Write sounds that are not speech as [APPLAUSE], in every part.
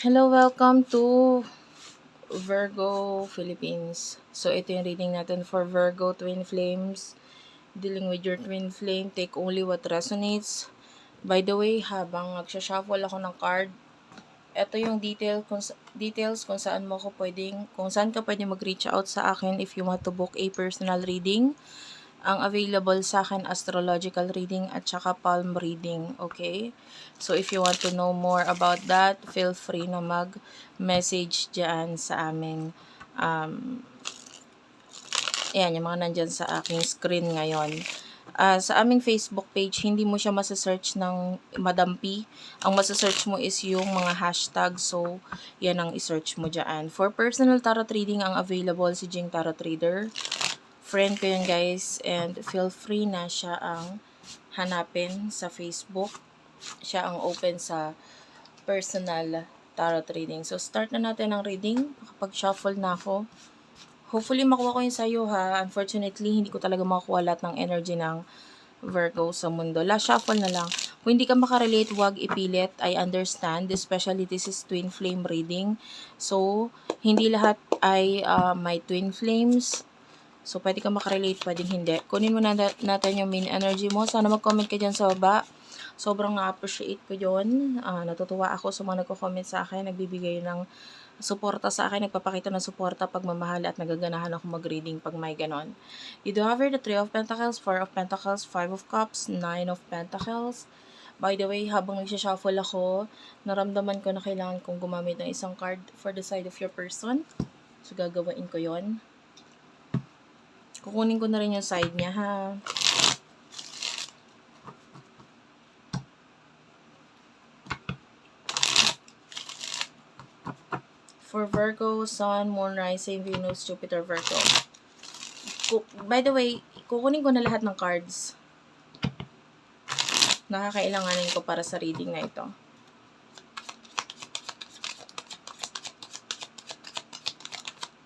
Hello, welcome to Virgo Philippines. So, ito yung reading natin for Virgo Twin Flames. Dealing with your twin flame, take only what resonates. By the way, habang nagsha-shuffle ako ng card, ito yung detail kung, details kung saan mo ko pwedeng, kung saan ka pwedeng mag-reach out sa akin if you want to book a personal reading. Ang available sa akin, astrological reading at saka palm reading, okay? So, if you want to know more about that, feel free na mag-message dyan sa aming, um, ayan, yung mga nandyan sa aking screen ngayon. Ah, sa aming Facebook page, hindi mo siya masasearch ng Madam P. Ang masasearch mo is yung mga hashtag. So, yan ang isearch mo dyan. For personal tarot reading, ang available si Jing Tarot Reader. Friend ko yun guys. And feel free na siya ang hanapin sa Facebook. Siya ang open sa personal tarot reading. So, start na natin ang reading. Kapag-shuffle na ako. Hopefully, makuha ko yun sa'yo ha. Unfortunately, hindi ko talaga makuha lahat ng energy ng Virgo sa mundo. Last shuffle na lang. Kung hindi ka makarelate, wag ipilit. I understand. Especially, this is twin flame reading. So, hindi lahat ay uh, may twin flames. So, pwede ka makarelate, pwedeng hindi. Kunin mo na natin yung main energy mo. Sana mag-comment ka dyan sa baba. Sobrang na-appreciate ko yun. Ah, natutuwa ako sa mga nagko-comment sa akin. Nagbibigay ng suporta sa akin. Nagpapakita ng suporta, pagmamahal at nagaganahan ako mag-reading pag may ganon. You do have here the Three of Pentacles, Four of Pentacles, Five of Cups, Nine of Pentacles. By the way, habang nagsha-shuffle ako, naramdaman ko na kailangan kong gumamit ng isang card for the side of your person. So, gagawain ko yon Kukunin ko na rin yung side niya, ha? For Virgo, Sun, Moon, Rising, Venus, Jupiter, Virgo. By the way, kukunin ko na lahat ng cards. Nakakailanganin ko para sa reading na ito.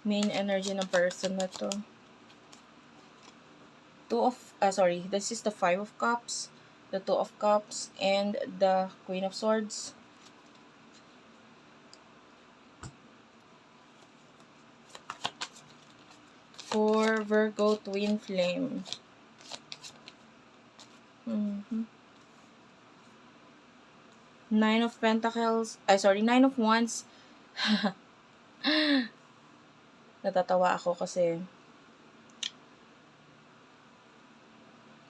Main energy ng person na to. Two of, ah sorry, this is the Five of Cups, the Two of Cups, and the Queen of Swords. For Virgo Twin Flame. Mhm. Nine of Pentacles, ay sorry, Nine of Wands. [LAUGHS] Natatawa ako kasi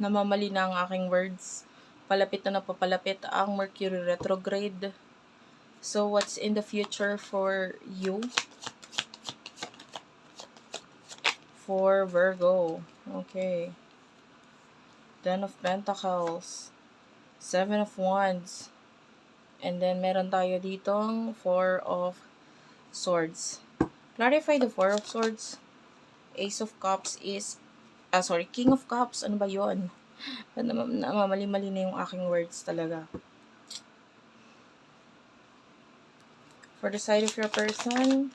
namamali na ang aking words. Palapit na napapalapit ang Mercury retrograde. So, what's in the future for you? For Virgo. Okay. Ten of Pentacles. Seven of Wands. And then, meron tayo ditong Four of Swords. Clarify the Four of Swords. Ace of Cups is ah, sorry, King of Cups, ano ba yon? Nam- Namamali-mali na yung aking words talaga. For the side of your person,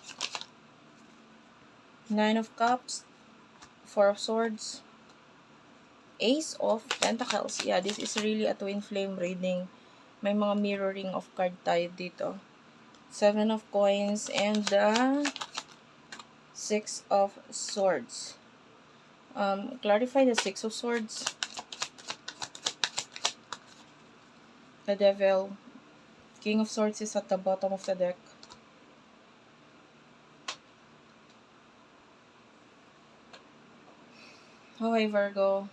Nine of Cups, Four of Swords, Ace of Pentacles. Yeah, this is really a twin flame reading. May mga mirroring of card tayo dito. Seven of Coins, and the Six of Swords. Um, clarify the Six of Swords. The Devil. King of Swords is at the bottom of the deck. Okay, Virgo.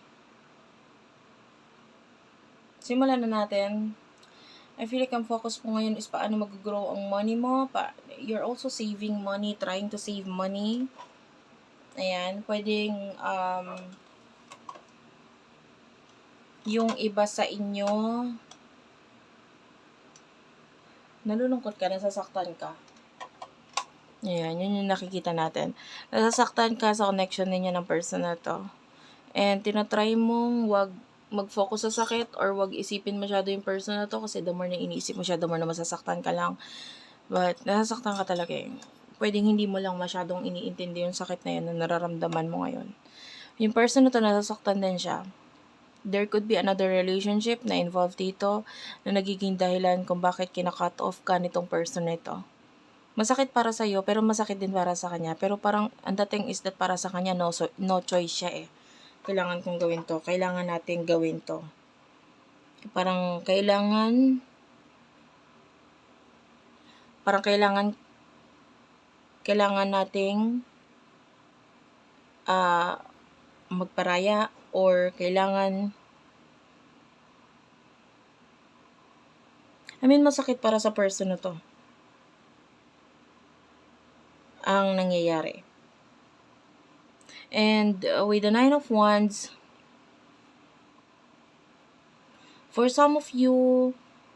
Simulan na natin. I feel like ang focus mo ngayon is paano mag-grow ang money mo. Pa you're also saving money, trying to save money. Ayan, pwedeng um, yung iba sa inyo nalulungkot ka, nasasaktan ka. Ayan, yun yung nakikita natin. Nasasaktan ka sa connection ninyo ng person na to. And tinatry mong wag mag-focus sa sakit or wag isipin masyado yung person na to kasi the more na iniisip mo siya, the more na masasaktan ka lang. But, nasasaktan ka talaga eh. Pwedeng hindi mo lang masyadong iniintindi yung sakit na yun na nararamdaman mo ngayon. Yung person na to, nasasaktan din siya. There could be another relationship na involved dito na nagiging dahilan kung bakit kina-cut off ka nitong person na ito. masakit para sa iyo pero masakit din para sa kanya. Pero parang ang dating is that para sa kanya no so, no choice siya eh. Kailangan kong gawin to. Kailangan natin gawin to. Parang kailangan parang kailangan kailangan nating ah magparaya or kailangan I mean, masakit para sa person na to. Ang nangyayari. And uh, with the Nine of Wands, for some of you,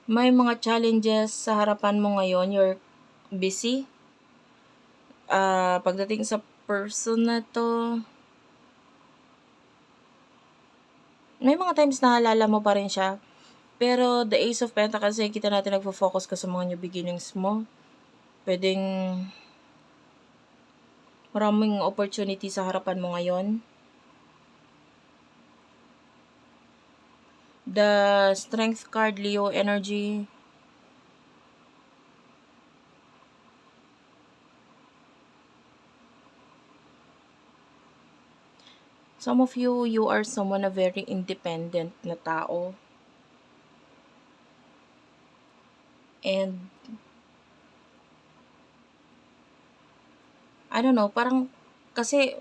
may mga challenges sa harapan mo ngayon. You're busy. Ah, pagdating sa person na to, may mga times na naalala mo pa rin siya. Pero the Ace of Pentacles, eh, kita natin nagfo-focus ka sa mga new beginnings mo. Pwedeng maraming opportunity sa harapan mo ngayon. The Strength card, Leo energy. Some of you, you are someone na very independent na tao. And I don't know, parang kasi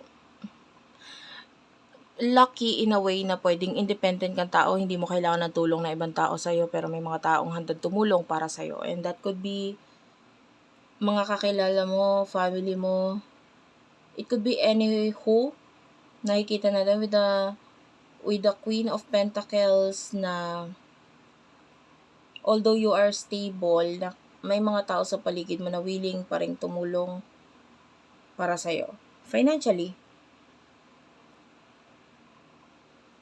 lucky in a way na pwedeng independent kang tao, hindi mo kailangan ng tulong ng ibang tao sa'yo, pero may mga taong handang tumulong para sa'yo. And that could be mga kakilala mo, family mo. It could be any who. Nakikita natin with the with the Queen of Pentacles na although you are stable, na may mga tao sa paligid mo na willing pa rin tumulong para sa'yo. Financially.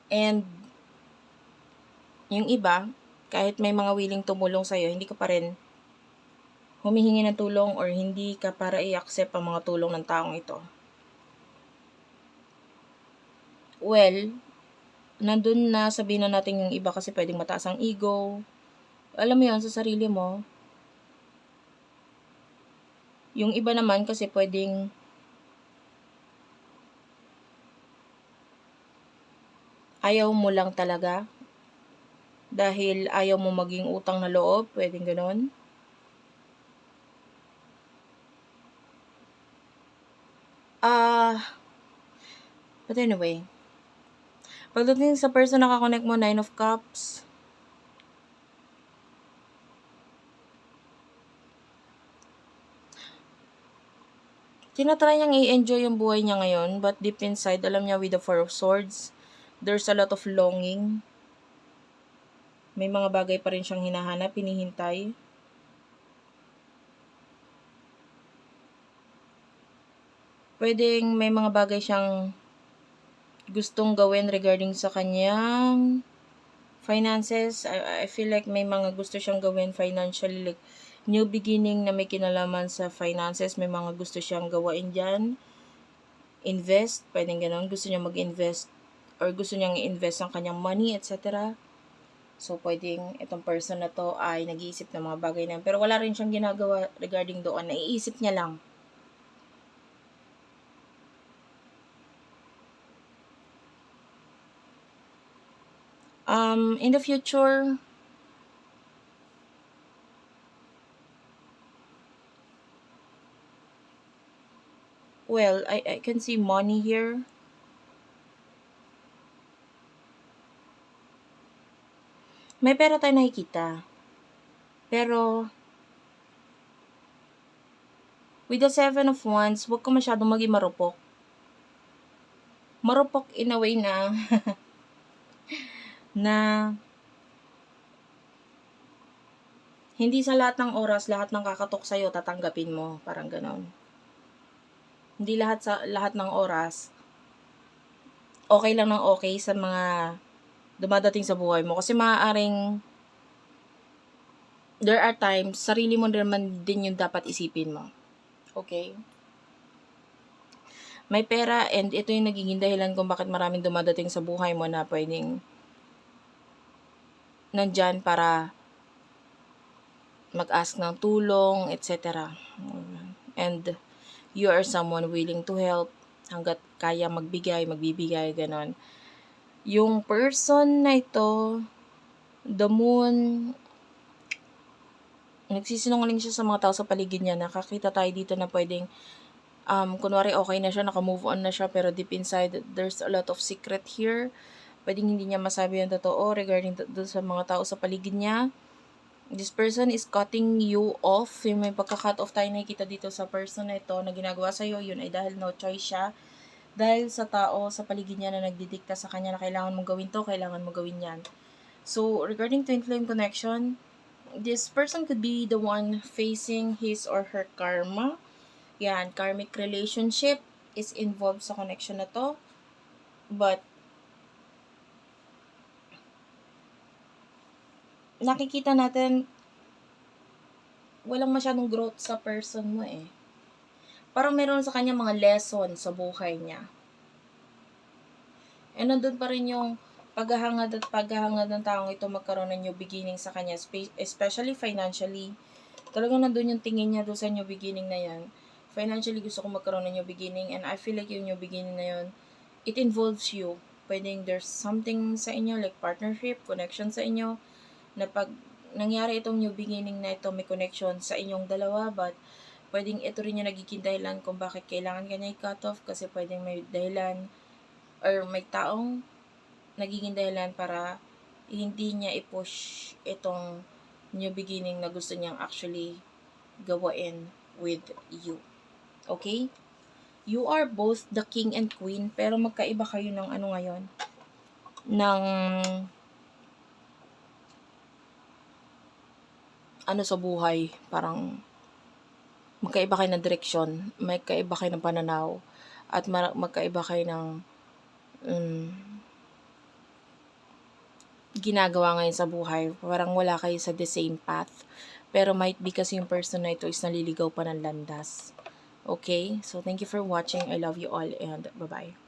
And, yung iba, kahit may mga willing tumulong sa'yo, hindi ka pa rin humihingi ng tulong or hindi ka para i-accept ang mga tulong ng taong ito. Well, nandun na sabihin na natin yung iba kasi pwedeng mataas ang ego. Alam mo yun, sa sarili mo. Yung iba naman kasi pwedeng ayaw mo lang talaga. Dahil ayaw mo maging utang na loob, pwedeng ganon. Ah, but anyway, pagdating sa person na kakonect mo, Nine of Cups, tinatry niyang i-enjoy yung buhay niya ngayon, but deep inside, alam niya with the Four of Swords, there's a lot of longing. May mga bagay pa rin siyang hinahanap, hinihintay. Pwedeng may mga bagay siyang gustong gawin regarding sa kanyang finances. I, I feel like may mga gusto siyang gawin financially, like new beginning na may kinalaman sa finances. May mga gusto siyang gawain dyan. Invest, pwedeng ganun. Gusto niya mag-invest or gusto niyang i-invest ang kanyang money, etc. So, pwedeng itong person na to ay nag-iisip ng mga bagay na Pero wala rin siyang ginagawa regarding doon. Naiisip niya lang. Um, in the future, well, I, I can see money here. May pera tayo nakikita. Pero, with the seven of wands, huwag ka masyadong maging marupok. Marupok in a way na, [LAUGHS] na, hindi sa lahat ng oras, lahat ng kakatok sa'yo, tatanggapin mo. Parang ganon. Hindi lahat sa lahat ng oras, okay lang ng okay sa mga dumadating sa buhay mo. Kasi maaaring there are times, sarili mo naman din yung dapat isipin mo. Okay? May pera and ito yung nagiging dahilan kung bakit maraming dumadating sa buhay mo na pwedeng nandyan para mag-ask ng tulong, etc. and you are someone willing to help hanggat kaya magbigay, magbibigay, ganon. Yung person na ito, the moon, nagsisinungaling siya sa mga tao sa paligid niya. Nakakita tayo dito na pwedeng, um, kunwari okay na siya, naka-move on na siya, pero deep inside, there's a lot of secret here. Pwedeng hindi niya masabi yung totoo regarding to sa mga tao sa paligid niya. This person is cutting you off. Yung may pagka-cut off tayo nakikita dito sa person na ito na ginagawa sa'yo, yun ay dahil no choice siya. Dahil sa tao sa paligid niya na nagdidikta sa kanya na kailangan mong gawin to, kailangan mong gawin yan. So, regarding twin flame connection, this person could be the one facing his or her karma. Yan, karmic relationship is involved sa connection na to. But, nakikita natin, walang masyadong growth sa person mo eh. Parang meron sa kanya mga lesson sa buhay niya. And nandun pa rin yung paghahangad at paghahangad ng taong ito magkaroon ng new beginning sa kanya, spe- especially financially. Talagang nandun yung tingin niya doon sa new beginning na yan. Financially, gusto ko magkaroon ng new beginning and I feel like yung new beginning na yun, it involves you. Pwedeng there's something sa inyo, like partnership, connection sa inyo, na pag nangyari itong new beginning na ito, may connection sa inyong dalawa, but pwedeng ito rin yung nagiging dahilan kung bakit kailangan ka niya i-cut off kasi pwedeng may dahilan or may taong nagiging dahilan para hindi niya i-push itong new beginning na gusto niyang actually gawain with you. Okay? You are both the king and queen, pero magkaiba kayo ng ano ngayon? Ng ano sa buhay, parang magkaiba kayo ng direksyon, magkaiba kayo ng pananaw, at magkaiba kayo ng um, ginagawa ngayon sa buhay. Parang wala kayo sa the same path. Pero might be kasi yung person na ito is naliligaw pa ng landas. Okay? So, thank you for watching. I love you all and bye-bye.